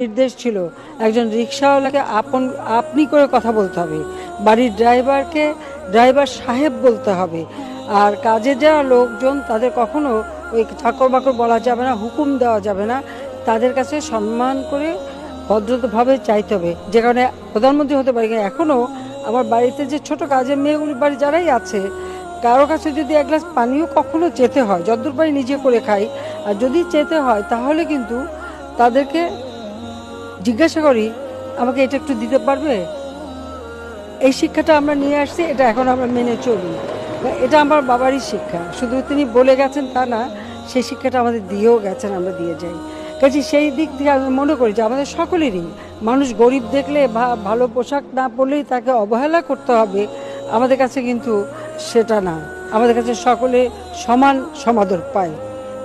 নির্দেশ ছিল, একজন রিক্সাওয়ালাকে আপন, আপনি করে কথা বলতে হবে। বাড়ির ড্রাইভারকে, ড্রাইভার সাহেব বলতে হবে। আর কাজের যারা লোকজন তাদের কখনো ওই চাকর বাকর বলা যাবে না, হুকুম দেওয়া যাবে না। তাদের কাছে সম্মান করে ভদ্রভাবে চাইতে হবে। যে কারণে প্রধানমন্ত্রী হতে পারে এখনও আমার বাড়িতে যে ছোট কাজের মেয়েগুলির বাড়ি যারাই আছে, কারও কাছে যদি এক গ্লাস পানিও কখনো চেতে হয়, যদ্দূর পারি নিজে করে খাই, আর যদি চেতে হয়, তাহলে কিন্তু তাদেরকে জিজ্ঞাসা করি, আমাকে এটা একটু দিতে পারবে? এই শিক্ষাটা আমরা নিয়ে আসছি, এটা এখন আমরা মেনে চলি। এটা আমার বাবারই শিক্ষা, শুধু তিনি বলে গেছেন তা না, সেই শিক্ষাটা আমাদের দিয়েও গেছেন, আমরা দিয়ে যাই। কাজে সেই দিক থেকে আমি মনে করি যে আমাদের সকলেরই, মানুষ গরিব দেখলে বা ভালো পোশাক না পরলেই তাকে অবহেলা করতে হবে, আমাদের কাছে কিন্তু সেটা না। আমাদের কাছে সকলে সমান সমাদর পায়।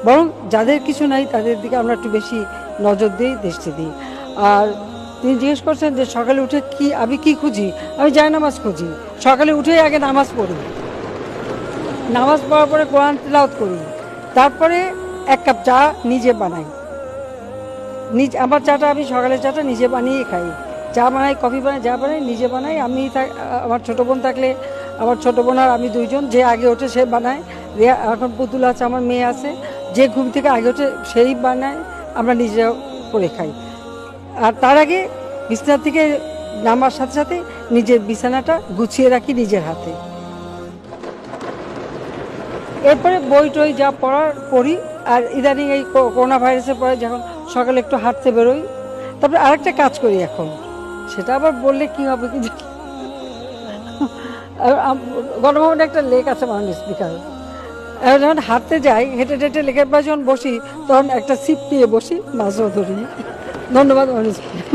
বরং যাদের কিছু নাই, তাদের দিকে আমরা একটু বেশি নজর দিই, দৃষ্টি দিই। আর তিনি জিজ্ঞেস করছেন যে সকালে উঠে কি, আমি কি খুঁজি? আমি যাই নামাজ খুঁজি। সকালে উঠেই আগে নামাজ পড়ি। নামাজ পড়ার পরে কোরআন তেলাওয়াত করি। তারপরে এক কাপ চা নিজে বানাই। নিজ, আমার চাটা, আমি সকালের চাটা নিজে বানিয়ে খাই। চা বানাই, কফি বানাই, যা বানাই, নিজে বানাই। আমি আমার ছোটো বোন থাকলে, আমার ছোটো বোন আর আমি দুইজন, যে আগে ওঠে সে বানায়। এখন পুতুল আছে, আমার মেয়ে আছে, যে ঘুম থেকে আগে ওঠে, সেই বানায়। আমরা নিজেও করে খাই। আর তার আগে বিছানা থেকে নামার সাথে সাথে নিজের বিছানাটা গুছিয়ে রাখি নিজের হাতে। এরপরে বই টই যা পড়ার পড়ি, আর ইদানিং এই করোনা ভাইরাসের পরে যখন সকালে একটু হাঁটতে বেরোই, তারপরে আরেকটা কাজ করি এখন। সেটা আবার বললে কি হবে কি। গণভবনে একটা লেক আছে মাননীয় স্পিকার। যখন হাঁটতে যাই, হেঁটে হেঁটে লেকের পাশে যখন বসি, তখন একটা সিপ নিয়ে বসি মাছও ধরি। No, no, no, no.